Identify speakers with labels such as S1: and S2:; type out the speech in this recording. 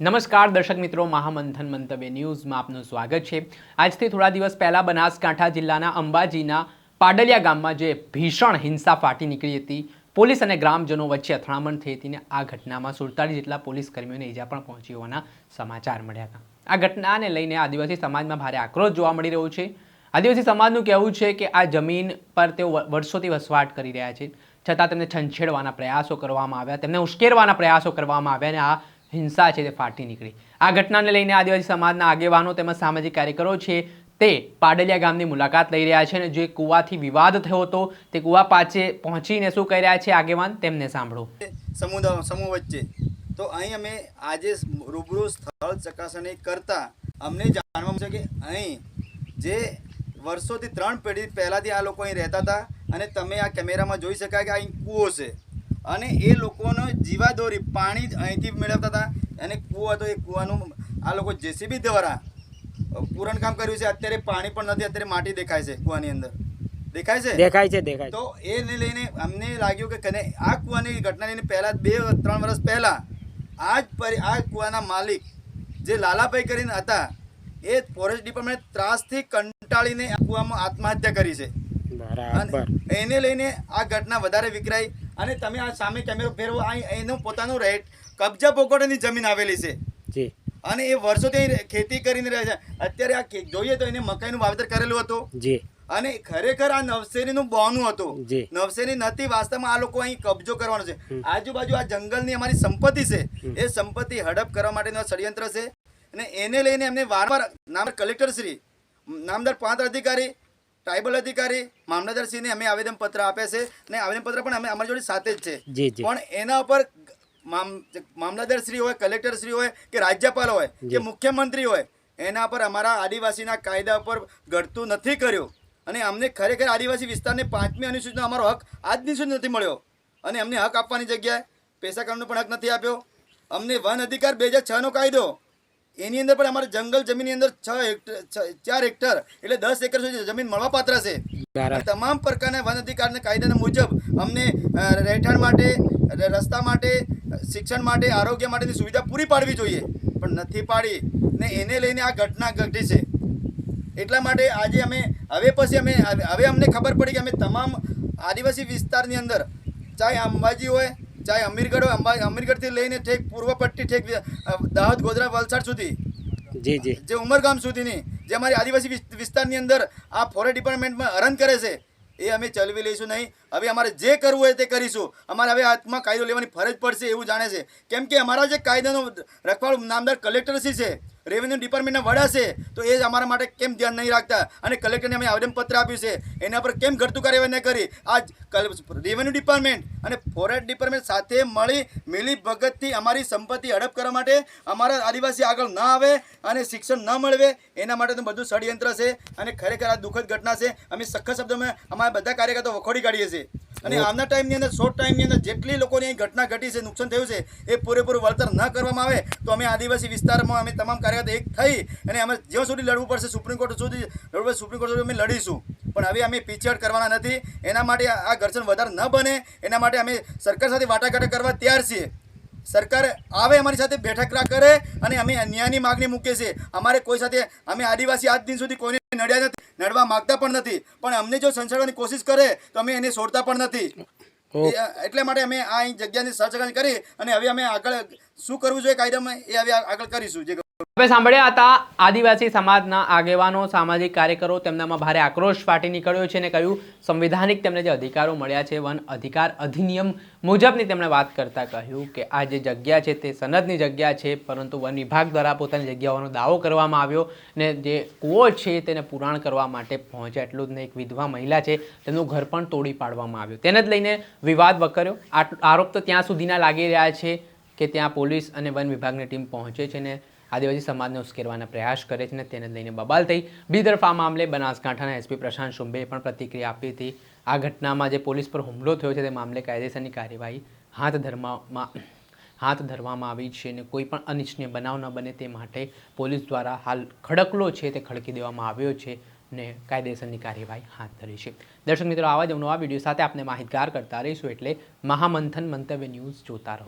S1: નમસ્કાર દર્શક મિત્રો, મહામંથન મંતવ્ય ન્યૂઝમાં આપનું સ્વાગત છે. આજથી થોડા દિવસ પહેલા બનાસકાંઠા જિલ્લાના અંબાજીના પાડલિયા ગામમાં જે ભીષણ હિંસા ફાટી નીકળી હતી, પોલીસ અને ગ્રામજનો વચ્ચે અથડામણ થઈ હતી ને આ ઘટનામાં સુડતાલીસ જેટલા પોલીસ કર્મીઓને ઈજા પણ પહોંચી હોવાના સમાચાર મળ્યા હતા. આ ઘટનાને લઈને આદિવાસી સમાજમાં ભારે આક્રોશ જોવા મળી રહ્યો છે. આદિવાસી સમાજનું કહેવું છે કે આ જમીન પર તેઓ વર્ષોથી વસવાટ કરી રહ્યા છે. છતાં તેમને છંછેડવાના પ્રયાસો કરવામાં આવ્યા, તેમને ઉશ્કેરવાના પ્રયાસો કરવામાં આવ્યા અને આ હિંસા છે તે ફાટી નીકળી. આ ઘટનાને લઈને આદિવાસી સમાજના આગેવાનો તેમજ સામાજિક કાર્યકરો છે તે પાડલિયા ગામની મુલાકાત લઈ રહ્યા છે અને જે કૂવાથી વિવાદ થયો હતો તે કૂવા પાસે પહોંચીને શું કરી રહ્યા છે આગેવાન તેમને સાંભળો.
S2: સમુદાય, સમૂહ વચ્ચે. તો અહીં અમે આજે રૂબરૂ સ્થળ ચકાસણી કરતા અમને જાણવા મળશે કે અહીં જે વર્ષોથી ત્રણ પેઢી પહેલાંથી આ લોકો અહીં રહેતા હતા અને તમે આ કેમેરામાં જોઈ શકાય કે અહીં કૂવો છે. અને એ લોકોનો જીવાદોરી પાણી અહીંથી મેળવતા હતા. અને કૂવો હતો એ કૂવાનું આ લોકો જેસીબી દ્વારા પૂરણ કામ કર્યું છે. અત્યારે પાણી પણ નથી અત્યારે માટી દેખાય છે કૂવાની અંદર. દેખાય છે?
S3: દેખાય છે દેખાય
S2: તો એને લઈને અમને લાગ્યું કે કને આ કૂવાની ઘટના લઈને પહેલા બે ત્રણ વર્ષ પહેલા આ જ પરી આ કૂવાના માલિક જે લાલાભાઈ કરીને હતા એ ફોરેસ્ટ ડિપાર્ટમેન્ટ ત્રાસથી કંટાળીને આ કૂવામાં આત્મહત્યા કરી છે. એને લઈને આ ઘટના વધારે વિકરાઈ અને તમે આ સામે કેમેરો ફેરવો આ એનું પોતાનું રેટ કબજા પોકોટની જમીન આવેલી છે.
S3: જી.
S2: અને એ વર્ષોથી ખેતી કરીને રહે છે. અત્યારે આ જોઈએ તો એને મકાઈનું વાવેતર કરેલું હતું.
S3: જી.
S2: અને ખરેખર આ નવશેરીનું બોનું હતું. નવસેરી નથી વાસ્તવમાં આ લોકો અહીં કબજો કરવાનો છે. આજુબાજુ આ જંગલની અમારી સંપત્તિ છે. એ સંપત્તિ હડપ કરવા માટેનું ષડયંત્ર છે. અને એને લઈને એમને વારંવાર નામ કલેક્ટર શ્રી નામદાર પાંચ અધિકારી ટ્રાઇબલ અધિકારી મામલતદારશ્રીને અમે આવેદનપત્ર આપ્યા છે અને આવેદનપત્ર પણ અમે અમારી જોડે સાથે જ છે. પણ એના ઉપર મામ મામલતદાર શ્રી હોય કલેક્ટર શ્રી હોય કે રાજ્યપાલ હોય કે મુખ્યમંત્રી હોય એના પર અમારા આદિવાસીના કાયદા પર ઘડતું નથી કર્યું. અને અમને ખરેખર આદિવાસી વિસ્તારને પાંચમી અનુસૂચિનો અમારો હક આજની સુધી નથી મળ્યો. અને અમને હક આપવાની જગ્યાએ પૈસા કરવાનો પણ હક નથી આપ્યો. અમને વન અધિકાર બે હજાર છનો કાયદો એની અંદર પણ અમારે જંગલ જમીનની અંદર છ હેક્ટર ચાર હેક્ટર એટલે દસ એકર સુધી જમીન મળવાપાત્ર છે. તમામ પ્રકારના વન અધિકારના કાયદાના મુજબ અમને રહેઠાણ માટે રસ્તા માટે શિક્ષણ માટે આરોગ્ય માટેની સુવિધા પૂરી પાડવી જોઈએ. પણ નથી પાડી ને એને લઈને આ ઘટના ઘટી છે. એટલા માટે આજે અમે હવે પછી અમે હવે અમને ખબર પડી કે અમે તમામ આદિવાસી વિસ્તારની અંદર ચાહે અંબાજી હોય ચાહે અમીરગઢ હોય અંબા અમીરગઢથી લઈને ઠેક પૂર્વ પટ્ટી ઠેક દાહોદ ગોધરા વલસાડ સુધી.
S3: જી જી.
S2: જે ઉમરગામ સુધીની જે અમારી આદિવાસી વિસ્તારની અંદર આ ફોરેસ્ટ ડિપાર્ટમેન્ટમાં હરણ કરે છે એ અમે ચલવી લઈશું નહીં. હવે અમારે જે કરવું હોય તે કરીશું. અમારે હવે હાથમાં કાયદો લેવાની ફરજ પડશે એવું જાણે છે. કેમ કે અમારા જે કાયદાનો રખવાડ નામદાર કલેક્ટરશ્રી છે રેવન્યુ ડિપાર્ટમેન્ટના વડા છે, તો એ જ અમારા માટે કેમ ધ્યાન નહીં રાખતા? અને કલેક્ટરને અમે આવેદનપત્ર આપ્યું છે, એના પર કેમ ઘટતું કાર્યવાહી ન કરી? આજ રેવન્યુ ડિપાર્ટમેન્ટ અને ફોરેસ્ટ ડિપાર્ટમેન્ટ સાથે મળી મિલી ભગતથી અમારી સંપત્તિ હડપ કરવા માટે અમારા આદિવાસી આગળ ન આવે અને શિક્ષણ ન મળવે, એના માટેનું બધું ષડયંત્ર છે અને ખરેખર આ દુઃખદ ઘટના છે. અમે સખત શબ્દોમાં અમારા બધા કાર્યકર્તાઓ વખોડી કાઢીએ છીએ. અને આના ટાઈમની અંદર શોર્ટ ટાઈમની અંદર જેટલી લોકોની અહીં ઘટના ઘટી છે નુકસાન થયું છે એ પૂરેપૂરું વળતર ન કરવામાં આવે તો અમે આદિવાસી વિસ્તારમાં અમે તમામ કાર્યરત એક થઈ અને અમે જ્યાં સુધી લડવું પડશે સુપ્રીમ કોર્ટ સુધી લડવું પડશે સુપ્રીમ કોર્ટ સુધી અમે લડીશું. પણ હવે અમે પીછેહટ કરવાના નથી. એના માટે આ આ ઘર્ષણ વધારે ન બને. એના માટે અમે સરકાર સાથે વાટાઘાટા કરવા તૈયાર છીએ. સરકાર આવે અમારી સાથે બેઠક કરે અને અમે ન્યાયની માગણી મૂકીએ છીએ. અમારે કોઈ સાથે અમે આદિવાસી આજ દિન સુધી કોઈને નડ્યા નથી નડવા માગતા પણ નથી. પણ અમને જો સંસારવાની કોશિશ કરે તો અમે એને છોડતા પણ નથી. એટલે માટે અમે આ જગ્યાની સર્ચ કરી અને હવે અમે આગળ શું કરવું જોઈએ કાયદામાં એ હવે આગળ કરીશું. જે
S1: હવે સાંભળ્યા હતા આદિવાસી સમાજના આગેવાનો, સામાજિક કાર્યકરો, તેમનામાં ભારે આક્રોશ ફાટી નીકળ્યો છે અને કહ્યું, સંવિધાનિક તેમને જે અધિકારો મળ્યા છે, વન અધિકાર અધિનિયમ મુજબની તેમણે વાત કરતા કહ્યું કે આ જે જગ્યા છે તે સનદની જગ્યા છે, પરંતુ વન વિભાગ દ્વારા પોતાની જગ્યાઓનો દાવો કરવામાં આવ્યો ને જે કૂવો છે તેને પુરાણ કરવા માટે પહોંચ્યા. એટલું જ નહીં, એક વિધવા મહિલા છે, તેનું ઘર પણ તોડી પાડવામાં આવ્યું. તેને જ લઈને વિવાદ વકર્યો. આરોપ તો ત્યાં સુધીના લાગી રહ્યા છે કે ત્યાં પોલીસ અને વન વિભાગની ટીમ પહોંચે છે ને આદિવાસી સમાજને ઉશ્કેરવાના પ્રયાસ કરે છે ને તેને લઈને બબાલ થઈ. બીજી આ મામલે બનાસકાંઠાના એસપી પ્રશાંત શુંભેએ પણ પ્રતિક્રિયા આપી હતી. આ ઘટનામાં જે પોલીસ પર હુમલો થયો છે તે મામલે કાયદેસરની કાર્યવાહી હાથ ધરવામાં હાથ ધરવામાં આવી છે અને કોઈ પણ અનિચ્છનીય બનાવ ન બને તે માટે પોલીસ દ્વારા હાલ ખડકલો છે તે ખડકી દેવામાં આવ્યો છે ને કાયદેસરની કાર્યવાહી હાથ ધરી છે. દર્શક મિત્રો, આવા જ નવા વીડિયો સાથે આપને માહિતગાર કરતા રહીશું એટલે મહામંથન મંતવ્ય ન્યૂઝ જોતા રહો.